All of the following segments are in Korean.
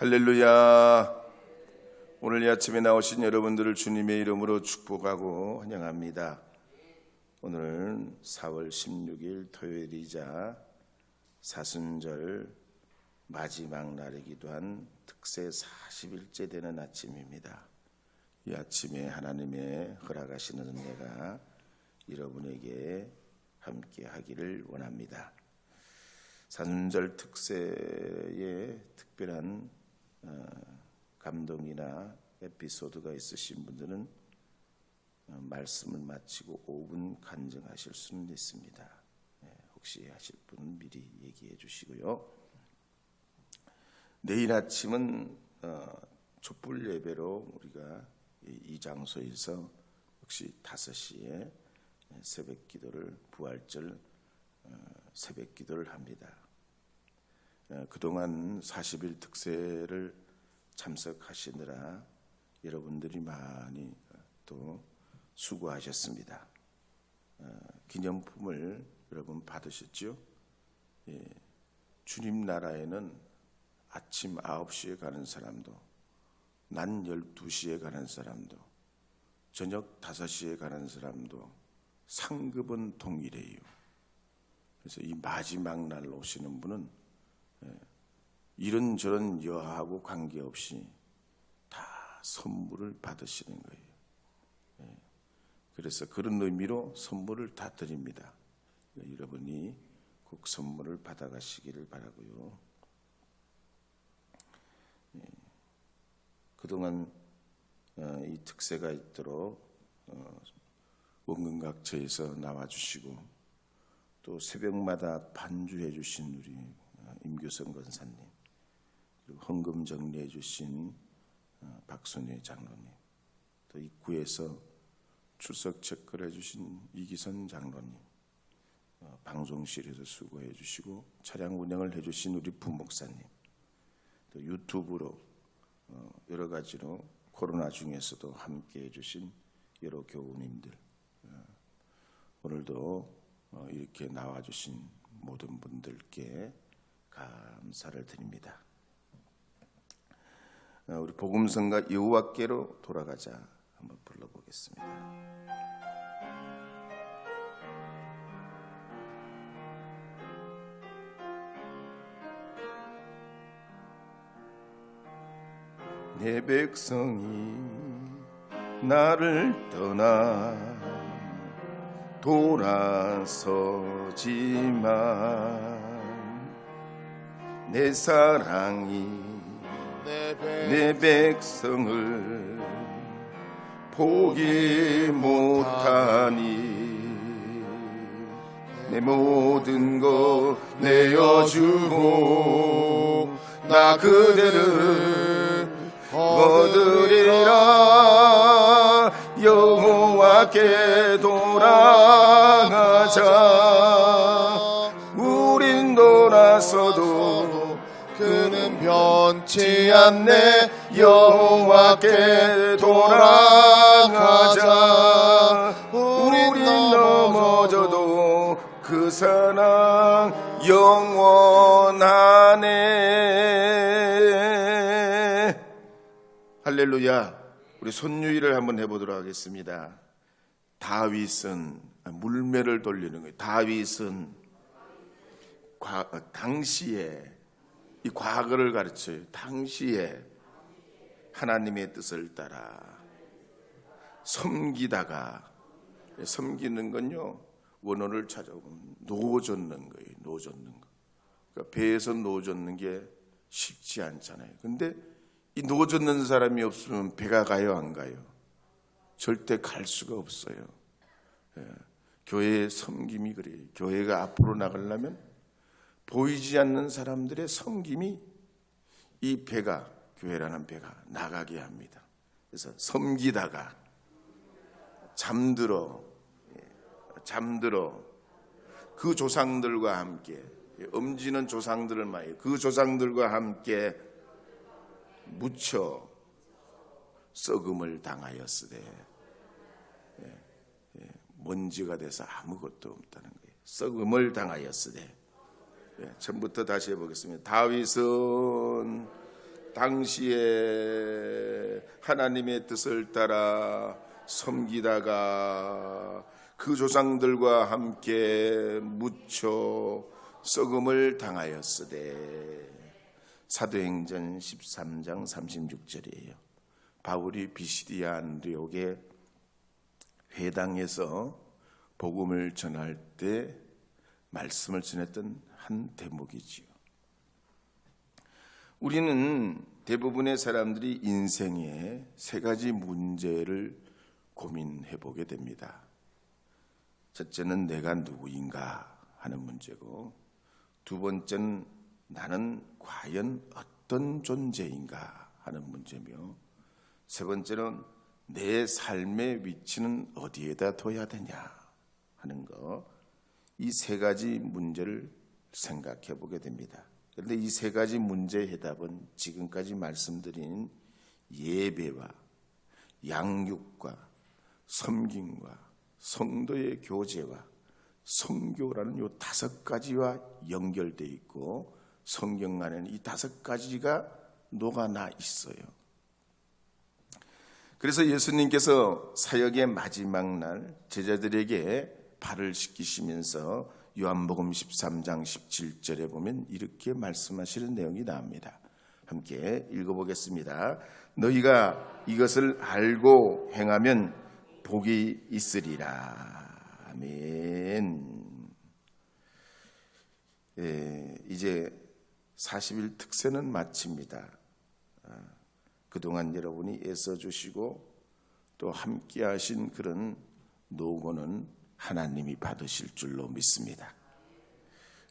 할렐루야. 오늘 이 아침에 나오신 여러분들을 주님의 이름으로 축복하고 환영합니다. 오늘은 4월 16일 토요일이자 사순절 마지막 날이기도 한 특세 40일째 되는 아침입니다. 이 아침에 하나님의 허락하시는 은혜가 여러분에게 함께 하기를 원합니다. 산절 특세에 특별한 어, 감동이나 에피소드가 있으신 분들은 어, 말씀을 마치고 5분 간증하실 수는 있습니다. 예, 혹시 하실 분은 미리 얘기해 주시고요. 내일 아침은 어, 촛불 예배로 우리가 이, 이 장소에서 역시 5시에 새벽 기도를 부활절 어, 새벽 기도를 합니다. 어, 그동안 40일 특세를 참석하시느라 여러분들이 많이 또 수고하셨습니다. 어, 기념품을 여러분 받으셨죠? 예, 주님 나라에는 아침 9시에 가는 사람도, 낮 12시에 가는 사람도, 저녁 5시에 가는 사람도 상급은 동일해요. 그래서 이 마지막 날 오시는 분은 예, 이런저런 여하고 관계없이 다 선물을 받으시는 거예요. 예, 그래서 그런 의미로 선물을 다 드립니다. 여러분이 꼭 선물을 받아가시기를 바라고요. 예, 그동안 어, 이 특세가 있도록 어, 원근각처에서 나와주시고 또 새벽마다 반주해 주신 우리 임교성 권사님 헌금 정리해 주신 어, 박순희 장로님 또 입구에서 출석 체크를 해 주신 이기선 장로님 어, 방송실에서 수고해 주시고 차량 운행을 해 주신 우리 부목사님 또 유튜브로 어, 여러 가지로 코로나 중에서도 함께 해 주신 여러 교우님들 오늘도 이렇게 나와 주신 모든 분들께 감사를 드립니다. 어, 우리 복음성가 여호와께로 돌아가자 한번 불러보겠습니다. 내 백성이 나를 떠나 돌아서지만 내 사랑이 내 백성을 포기 못하니 내 모든 것 내어주고 나 그대를 얻으리라 여호와께 돌아가자 변치 않네. 여호와께 돌아가자. 우린 넘어져도 그 사랑 영원하네. 할렐루야. 우리 손유일을 한번 해보도록 하겠습니다. 다윗은 물매를 돌리는 거예요. 다윗은 과, 당시에 이 과거를 가르쳐요. 당시에 하나님의 뜻을 따라 섬기다가 섬기는 건요 원어를 찾아보면 노젓는 거예요. 노젓는 거. 그러니까 배에서 노젓는 게 쉽지 않잖아요. 근데 이 노젓는 사람이 없으면 배가 가요, 안 가요? 절대 갈 수가 없어요. 예. 교회의 섬김이 그래요. 교회가 앞으로 나가려면 보이지 않는 사람들의 섬김이 이 배가 교회라는 배가 나가게 합니다. 그래서 섬기다가 잠들어 예, 잠들어 그 조상들과 함께 엄지는 조상들을 말해요. 그 조상들과 함께 묻혀 썩음을 당하였으되 예, 예, 먼지가 돼서 아무것도 없다는 거예요. 썩음을 당하였으되 예, 처음부터 다시 해보겠습니다. 다윗은 당시에 하나님의 뜻을 따라 섬기다가 그 조상들과 함께 묻혀 썩음을 당하였으되 사도행전 13장 36절이에요. 바울이 비시디아 안디옥에 회당에서 복음을 전할 때 말씀을 전했던 한 대목이지요. 우리는 대부분의 사람들이 인생에 세 가지 문제를 고민해 보게 됩니다. 첫째는 내가 누구인가 하는 문제고, 두 번째는 나는 과연 어떤 존재인가 하는 문제며, 세 번째는 내 삶의 위치는 어디에다 둬야 되냐 하는 거, 이 세 가지 문제를 생각해 보게 됩니다. 그런데 이 세 가지 문제의 해답은 지금까지 말씀드린 예배와 양육과 섬김과 성도의 교제와 성교라는 요 다섯 가지와 연결돼 있고 성경 안에는 이 다섯 가지가 녹아나 있어요. 그래서 예수님께서 사역의 마지막 날 제자들에게 발을 씻기시면서 요한복음 13장 17절에 보면 이렇게 말씀하시는 내용이 나옵니다. 함께 읽어보겠습니다. 너희가 이것을 알고 행하면 복이 있으리라. 아멘. 예, 이제 40일 특세는 마칩니다. 아, 그동안 여러분이 애써주시고 또 함께 하신 그런 노고는 하나님이 받으실 줄로 믿습니다.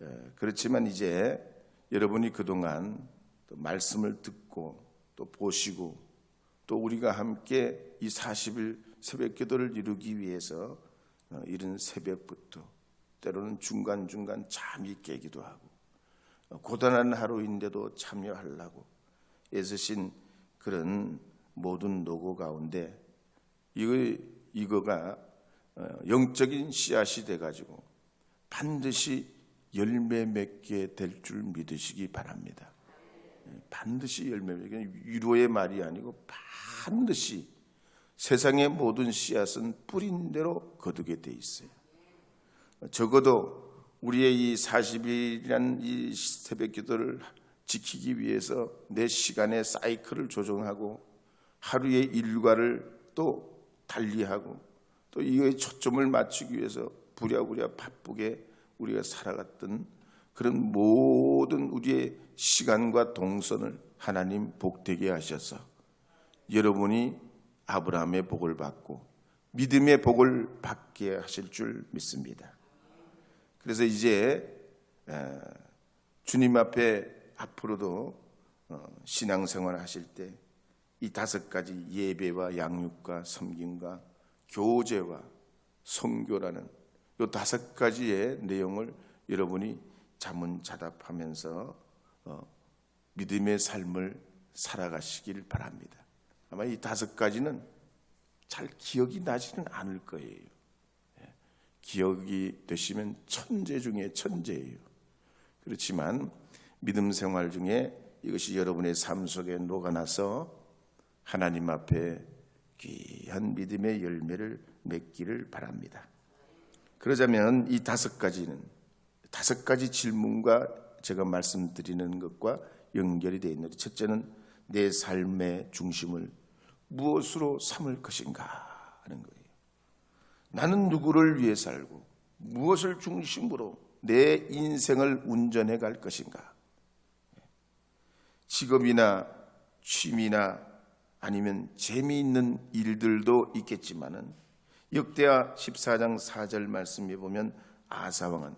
예, 그렇지만 이제 여러분이 그동안 또 말씀을 듣고 또 보시고 또 우리가 함께 이 40일 새벽 기도를 이루기 위해서 어, 이른 새벽부터 때로는 중간중간 잠이 깨기도 하고 어, 고단한 하루인데도 참여하려고 애쓰신 그런 모든 노고 가운데 이거, 이거가 어, 영적인 씨앗이 돼가지고 반드시 열매 맺게 될 줄 믿으시기 바랍니다. 예, 반드시 열매 맺게 위로의 말이 아니고 반드시 세상의 모든 씨앗은 뿌린 대로 거두게 돼 있어요. 적어도 우리의 이 40일이란 이 새벽 기도를 지키기 위해서 내 시간의 사이클을 조정하고 하루의 일과를 또 달리하고 또 이거에 초점을 맞추기 위해서 부랴부랴 바쁘게 우리가 살아갔던 그런 모든 우리의 시간과 동선을 하나님 복되게 하셔서 여러분이 아브라함의 복을 받고 믿음의 복을 받게 하실 줄 믿습니다. 그래서 이제 에, 주님 앞에 앞으로도 어, 신앙생활 하실 때 이 다섯 가지 예배와 양육과 섬김과 교제와 성교라는 이 다섯 가지의 내용을 여러분이 자문자답하면서 어, 믿음의 삶을 살아가시길 바랍니다. 아마 이 다섯 가지는 잘 기억이 나지는 않을 거예요. 예, 기억이 되시면 천재 중에 천재예요. 그렇지만 믿음 생활 중에 이것이 여러분의 삶 속에 녹아나서 하나님 앞에 귀한 믿음의 열매를 맺기를 바랍니다. 그러자면 이 다섯 가지는 다섯 가지 질문과 제가 말씀드리는 것과 연결이 되어 있는데 첫째는 내 삶의 중심을 무엇으로 삼을 것인가 하는 거예요. 나는 누구를 위해 살고 무엇을 중심으로 내 인생을 운전해 갈 것인가? 직업이나 취미나 아니면 재미있는 일들도 있겠지만은 역대하 14장 4절 말씀에 보면 아사왕은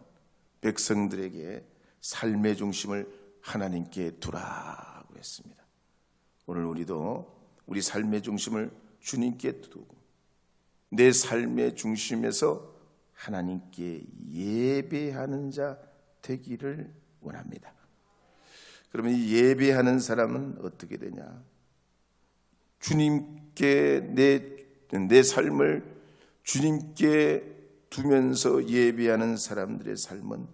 백성들에게 삶의 중심을 하나님께 두라고 했습니다. 오늘 우리도 우리 삶의 중심을 주님께 두고 내 삶의 중심에서 하나님께 예배하는 자 되기를 원합니다. 그러면 이 예배하는 사람은 어떻게 되냐? 주님께 내, 내 삶을 주님께 두면서 예배하는 사람들의 삶은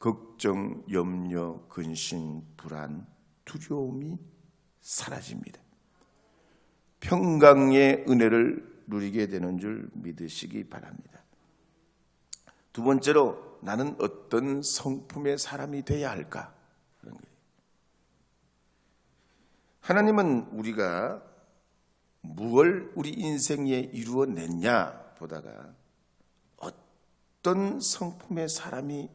걱정, 염려, 근심, 불안 두려움이 사라집니다. 평강의 은혜를 누리게 되는 줄 믿으시기 바랍니다. 두 번째로 나는 어떤 성품의 사람이 돼야 할까? 그런 거예요. 하나님은 우리가 무엇을 우리 인생에 이루어냈냐 보다가 어떤 성품의 사람이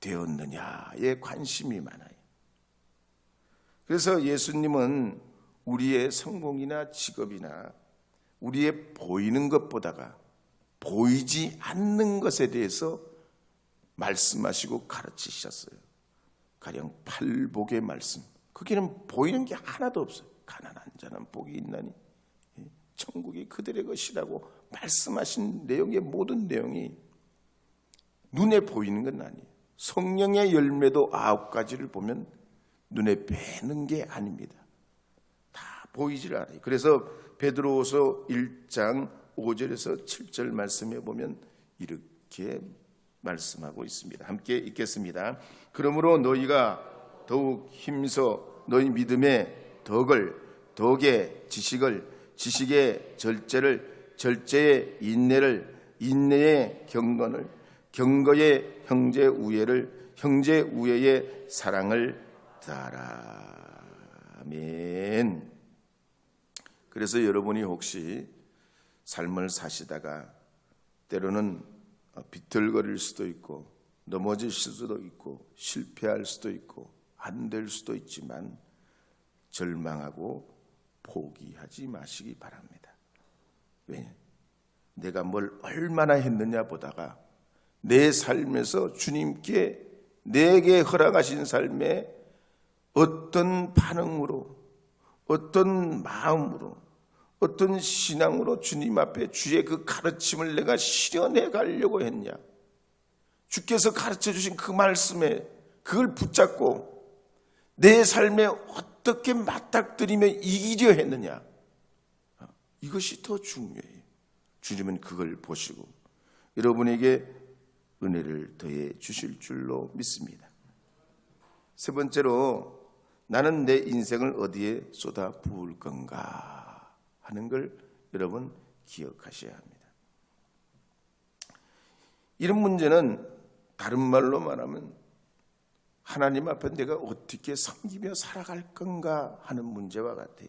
되었느냐에 관심이 많아요. 그래서 예수님은 우리의 성공이나 직업이나 우리의 보이는 것보다가 보이지 않는 것에 대해서 말씀하시고 가르치셨어요. 가령 팔복의 말씀. 거기는 보이는 게 하나도 없어요. 가난한 자는 복이 있나니 예, 천국이 그들의 것이라고 말씀하신 내용의 모든 내용이 눈에 보이는 건 아니에요. 성령의 열매도 아홉 가지를 보면 눈에 뵈는 게 아닙니다. 다 보이질 않아요. 그래서 베드로후서 1장 5절에서 7절 말씀에 보면 이렇게 말씀하고 있습니다. 함께 읽겠습니다. 그러므로 너희가 더욱 힘써 너희 믿음의 덕을 덕의 지식을 지식의 절제를 절제의 인내를 인내의 경건을 경거의 형제 우애를 형제 우애의 사랑을 따라 아멘. 그래서 여러분이 혹시 삶을 사시다가 때로는 비틀거릴 수도 있고 넘어질 수도 있고 실패할 수도 있고 안 될 수도 있지만 절망하고 포기하지 마시기 바랍니다. 왜? 내가 뭘 얼마나 했느냐 보다가 내 삶에서 주님께 내게 허락하신 삶에 어떤 반응으로 어떤 마음으로 어떤 신앙으로 주님 앞에 주의 그 가르침을 내가 실현해 가려고 했냐? 주께서 가르쳐 주신 그 말씀에 그걸 붙잡고 내 삶에 어떻게 맞닥뜨리며 이기려 했느냐? 이것이 더 중요해요. 주님은 그걸 보시고 여러분에게 은혜를 더해 주실 줄로 믿습니다. 세 번째로 나는 내 인생을 어디에 쏟아 부을 건가 하는 걸 여러분 기억하셔야 합니다. 이런 문제는 다른 말로 말하면 하나님 앞에 내가 어떻게 섬기며 살아갈 건가 하는 문제와 같아요.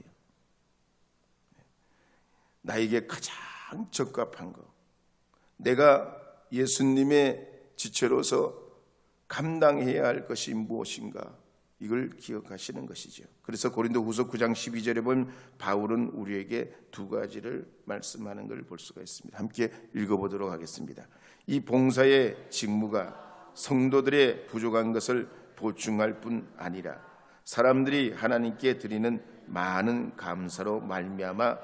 나에게 가장 적합한 거. 내가 예수님의 지체로서 감당해야 할 것이 무엇인가? 이걸 기억하시는 것이죠. 그래서 고린도 후서 9장 12절에 보면 바울은 우리에게 두 가지를 말씀하는 걸볼 수가 있습니다. 함께 읽어보도록 하겠습니다. 이 봉사의 직무가 성도들의 부족한 것을 보충할 뿐 아니라 사람들이 하나님께 드리는 많은 감사로 말미암아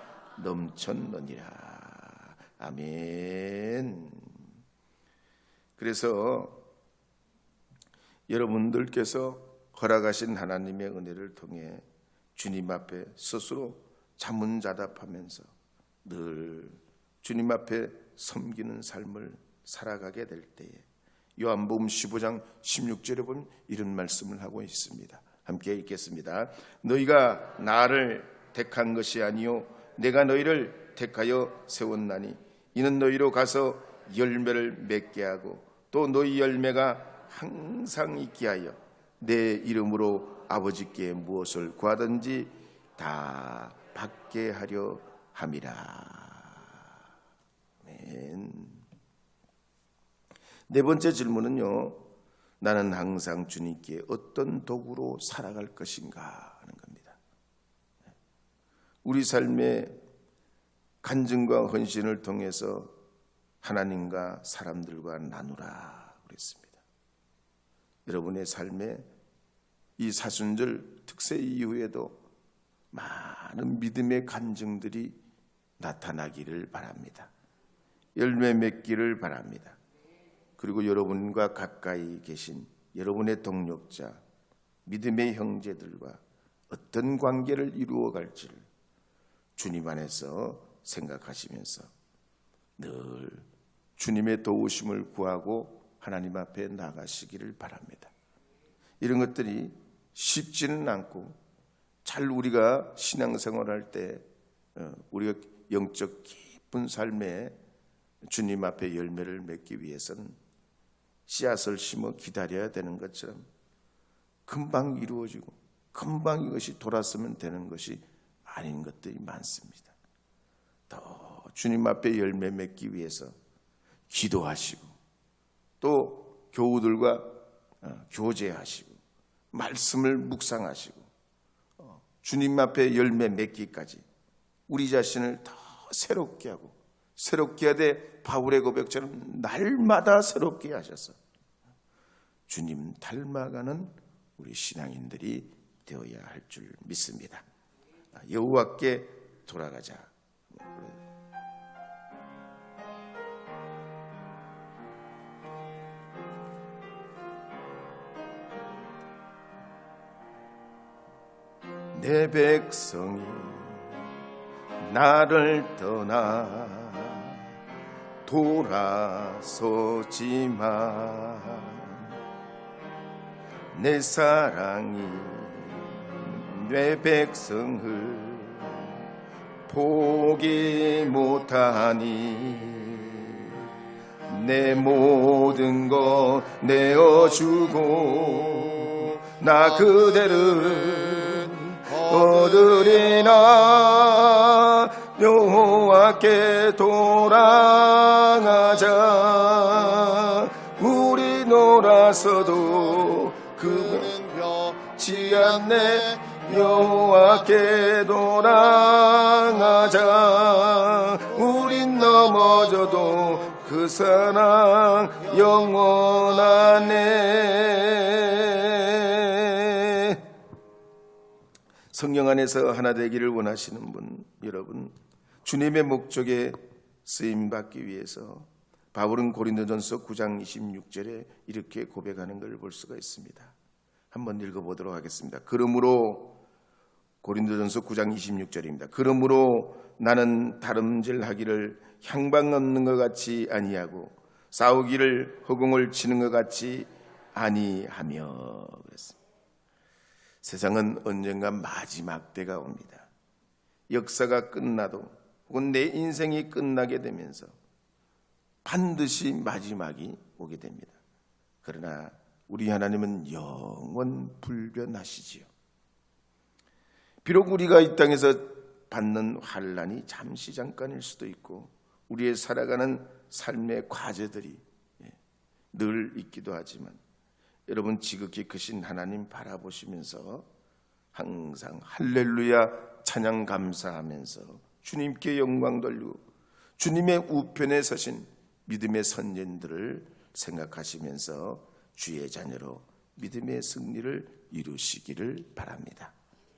넘쳤느니라. 아멘. 그래서 여러분들께서 허락하신 하나님의 은혜를 통해 주님 앞에 스스로 자문자답하면서 늘 주님 앞에 섬기는 삶을 살아가게 될 때에 요한복음 15장 16절에 보면 이런 말씀을 하고 있습니다. 함께 읽겠습니다. 너희가 나를 택한 것이 아니요 내가 너희를 택하여 세웠나니 이는 너희로 가서 열매를 맺게 하고 또 너희 열매가 항상 있게 하여 내 이름으로 아버지께 무엇을 구하든지 다 받게 하려 함이라. 아멘. 네 번째 질문은요. 나는 항상 주님께 어떤 도구로 살아갈 것인가 하는 겁니다. 우리 삶의 간증과 헌신을 통해서 하나님과 사람들과 나누라 그랬습니다. 여러분의 삶에 이 사순절 특세 이후에도 많은 믿음의 간증들이 나타나기를 바랍니다. 열매 맺기를 바랍니다. 그리고 여러분과 가까이 계신 여러분의 동력자, 믿음의 형제들과 어떤 관계를 이루어 갈지를 주님 안에서 생각하시면서 늘 주님의 도우심을 구하고 하나님 앞에 나가시기를 바랍니다. 이런 것들이 쉽지는 않고 잘 우리가 신앙생활할 때 어, 우리가 영적 깊은 삶에 주님 앞에 열매를 맺기 위해서는 씨앗을 심어 기다려야 되는 것처럼 금방 이루어지고 금방 이것이 돌았으면 되는 것이 아닌 것들이 많습니다. 더 주님 앞에 열매 맺기 위해서 기도하시고 또 교우들과 어, 교제하시고 말씀을 묵상하시고 어, 주님 앞에 열매 맺기까지 우리 자신을 더 새롭게 하고 새롭게 하되 바울의 고백처럼 날마다 새롭게 하셔서 주님 닮아가는 우리 신앙인들이 되어야 할 줄 믿습니다. 아, 여호와께 돌아가자. 내 백성이 나를 떠나 돌아서지만 내 사랑이 내 백성을 포기 못하니 내 모든 것 내어주고 나 그대를 얻으리나? 여 호와께 돌아가자. 우리 놀아서도 그는 지 않네. 여호와께 돌아가자. 우린 넘어져도 그 사랑 영원하네. 성령 안에서 하나 되기를 원하시는 분 여러분 주님의 목적에 쓰임 받기 위해서 바울은 고린도전서 9장 26절에 이렇게 고백하는 걸 볼 수가 있습니다. 한번 읽어 보도록 하겠습니다. 그러므로 고린도전서 9장 26절입니다. 그러므로 나는 다름질하기를 향방 얻는 것 같이 아니하고 싸우기를 허공을 치는 것 같이 아니하며 그랬습니다. 세상은 언젠가 마지막 때가 옵니다. 역사가 끝나도 혹은 내 인생이 끝나게 되면서 반드시 마지막이 오게 됩니다. 그러나 우리 하나님은 영원 불변하시지요. 비록 우리가 이 땅에서 받는 환란이 잠시 잠깐일 수도 있고 우리의 살아가는 삶의 과제들이 예, 늘 있기도 하지만 여러분 지극히 크신 하나님 바라보시면서 항상 할렐루야 찬양 감사하면서 주님께 영광 돌리고 주님의 우편에 서신 믿음의 선진들을 생각하시면서 주의 자녀로 믿음의 승리를 이루시기를 바랍니다.